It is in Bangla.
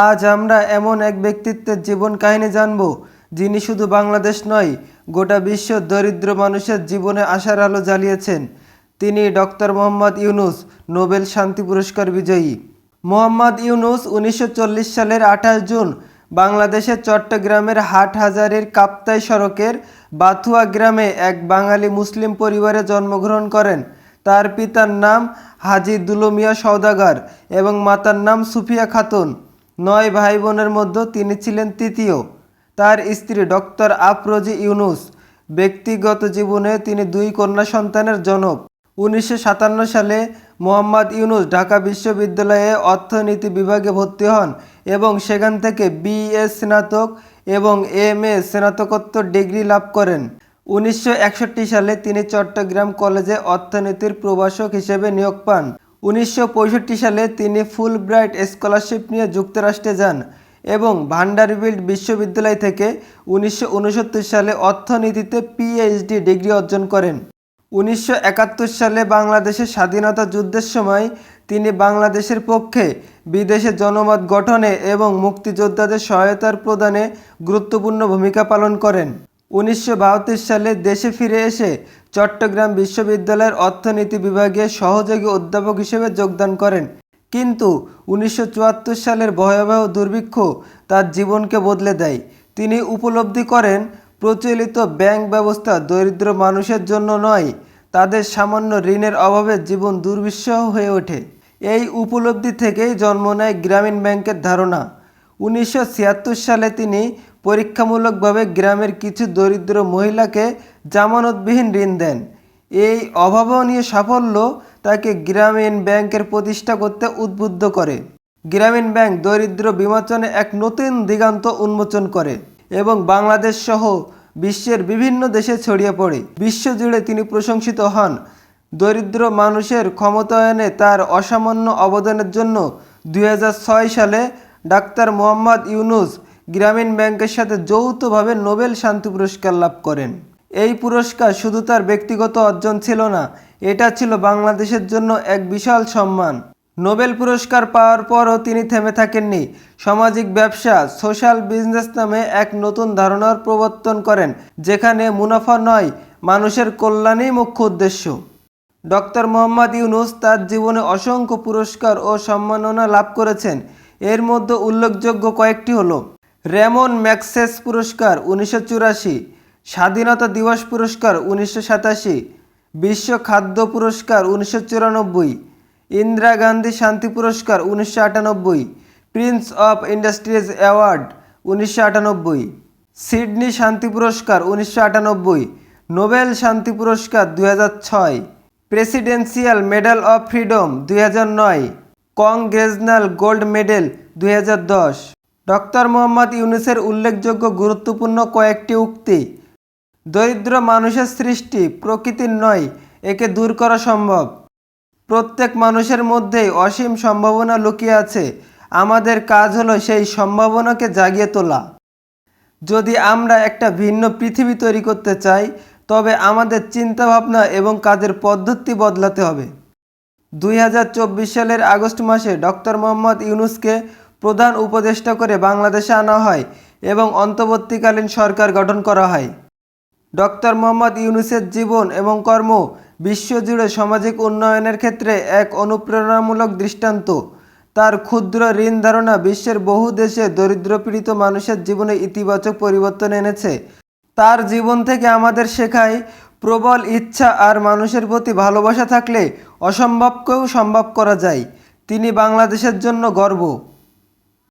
আজ আমরা এমন এক ব্যক্তিত্বের জীবন কাহিনী জানব, যিনি শুধু বাংলাদেশ নয়, গোটা বিশ্ব দরিদ্র মানুষের জীবনে আশার আলো জ্বালিয়েছেন। তিনি ডক্টর মোহাম্মদ ইউনুস, নোবেল শান্তি পুরস্কার বিজয়ী। মোহাম্মদ ইউনুস উনিশশো চল্লিশ সালের আঠাশ জুন বাংলাদেশের চট্টগ্রামের হাটহাজারির কাপ্তাই সড়কের বাথুয়া গ্রামে এক বাঙালি মুসলিম পরিবারে জন্মগ্রহণ করেন। তার পিতার নাম হাজি দুলুমিয়া সওদাগার এবং মাতার নাম সুফিয়া খাতুন। নয় ভাই বোনের মধ্যে তিনি ছিলেন তৃতীয়। তার স্ত্রী ডক্টর আফরোজি ইউনুস। ব্যক্তিগত জীবনে তিনি দুই কন্যা সন্তানের জনক। উনিশশো সাতান্ন সালে মোহাম্মদ ইউনুস ঢাকা বিশ্ববিদ্যালয়ে অর্থনীতি বিভাগে ভর্তি হন এবং সেখান থেকে বিএ স্নাতক এবং এম এ স্নাতকোত্তর ডিগ্রি লাভ করেন। উনিশশো একষট্টি সালে তিনি চট্টগ্রাম কলেজে অর্থনীতির প্রভাষক হিসেবে নিয়োগ পান। উনিশশো পঁয়ষট্টি সালে তিনি ফুল ব্রাইট স্কলারশিপ নিয়ে যুক্তরাষ্ট্রে যান এবং ভান্ডারবিল্ট বিশ্ববিদ্যালয় থেকে উনিশশো উনসত্তর সালে অর্থনীতিতে পিএইচডি ডিগ্রি অর্জন করেন। উনিশশো একাত্তর সালে বাংলাদেশের স্বাধীনতা যুদ্ধের সময় তিনি বাংলাদেশের পক্ষে বিদেশে জনমত গঠনে এবং মুক্তিযোদ্ধাদের সহায়তার প্রদানে গুরুত্বপূর্ণ ভূমিকা পালন করেন। উনিশশো বাহাত্তর সালে দেশে ফিরে এসে চট্টগ্রাম বিশ্ববিদ্যালয়ের অর্থনীতি বিভাগে সহযোগী অধ্যাপক হিসেবে যোগদান করেন। কিন্তু উনিশশো চুয়াত্তর সালের ভয়াবহ দুর্ভিক্ষ তার জীবনকে বদলে দেয়। তিনি উপলব্ধি করেন, প্রচলিত ব্যাংক ব্যবস্থা দরিদ্র মানুষের জন্য নয়, তাদের সামান্য ঋণের অভাবে জীবন দুর্বিষহ হয়ে ওঠে। এই উপলব্ধি থেকেই জন্ম নেয় গ্রামীণ ব্যাংকের ধারণা। উনিশশো ছিয়াত্তর সালে তিনি পরীক্ষামূলকভাবে গ্রামের কিছু দরিদ্র মহিলাকে জামানতবিহীন ঋণ দেন। এই অভাবনীয় সাফল্য তাকে গ্রামীণ ব্যাংকের প্রতিষ্ঠা করতে উদ্বুদ্ধ করে। গ্রামীণ ব্যাংক দরিদ্র বিমোচনে এক নতুন দিগান্ত উন্মোচন করে এবং বাংলাদেশ সহ বিশ্বের বিভিন্ন দেশে ছড়িয়ে পড়ে। বিশ্বজুড়ে তিনি প্রশংসিত হন। দরিদ্র মানুষের ক্ষমতায়নে তার অসামান্য অবদানের জন্য দু হাজার ছয় সালে ডাক্তার মোহাম্মদ ইউনুস গ্রামীণ ব্যাংকের সাথে যৌথভাবে নোবেল শান্তি পুরস্কার লাভ করেন। এই পুরস্কার শুধু তার ব্যক্তিগত অর্জন ছিল না, এটা ছিল বাংলাদেশের জন্য এক বিশাল সম্মান। নোবেল পুরস্কার পাওয়ার পরও তিনি থেমে থাকেননি। সামাজিক ব্যবসা, সোশ্যাল বিজনেস নামে এক নতুন ধারণার প্রবর্তন করেন, যেখানে মুনাফা নয়, মানুষের কল্যাণেই মুখ্য উদ্দেশ্য। ডক্টর মোহাম্মদ ইউনুস তার জীবনে অসংখ্য পুরস্কার ও সম্মাননা লাভ করেছেন। এর মধ্যে উল্লেখযোগ্য কয়েকটি হলো রেমন ম্যাক্সেস পুরস্কার উনিশশো চুরাশি, স্বাধীনতা দিবস পুরস্কার উনিশশো সাতাশি, বিশ্ব খাদ্য পুরস্কার উনিশশো চুরানব্বই, ইন্দিরা গান্ধী শান্তি পুরস্কার উনিশশো আটানব্বই, প্রিন্স অফ ইন্ডাস্ট্রিজ অ্যাওয়ার্ড উনিশশো আটানব্বই, সিডনি শান্তি পুরস্কার উনিশশো আটানব্বই, নোবেল শান্তি পুরস্কার দুই ছয়, প্রেসিডেন্সিয়াল মেডাল অফ ফ্রিডম দুই হাজার নয়, কংগ্রেসনাল গোল্ড মেডেল দুই দশ। ডক্টর মোহাম্মদ ইউনুসের উল্লেখযোগ্য গুরুত্বপূর্ণ কয়েকটি উক্তি। দরিদ্র মানুষের সৃষ্টি প্রকৃতির নয়, একে দূর করা সম্ভব। প্রত্যেক মানুষের মধ্যেই অসীম সম্ভাবনা লুকিয়ে আছে। আমাদের কাজ হলো সেই সম্ভাবনাকে জাগিয়ে তোলা। যদি আমরা একটা ভিন্ন পৃথিবী তৈরি করতে চাই, তবে আমাদের চিন্তাভাবনা এবং কাজের পদ্ধতি বদলাতে হবে। দুই হাজার চব্বিশ সালের আগস্ট মাসে ডক্টর মোহাম্মদ ইউনুসকে প্রধান উপদেষ্টা করে বাংলাদেশে আনা হয় এবং অন্তর্বর্তীকালীন সরকার গঠন করা হয়। ডক্টর মোহাম্মদ ইউনুসের জীবন এবং কর্ম বিশ্বজুড়ে সামাজিক উন্নয়নের ক্ষেত্রে এক অনুপ্রেরণামূলক দৃষ্টান্ত। তার ক্ষুদ্র ঋণ ধারণা বিশ্বের বহু দেশে দরিদ্রপীড়িত মানুষের জীবনে ইতিবাচক পরিবর্তন এনেছে। তার জীবন থেকে আমাদের শেখায় প্রবল ইচ্ছা আর মানুষের প্রতি ভালোবাসা থাকলে অসম্ভবকেও সম্ভব করা যায়। তিনি বাংলাদেশের জন্য গর্ব।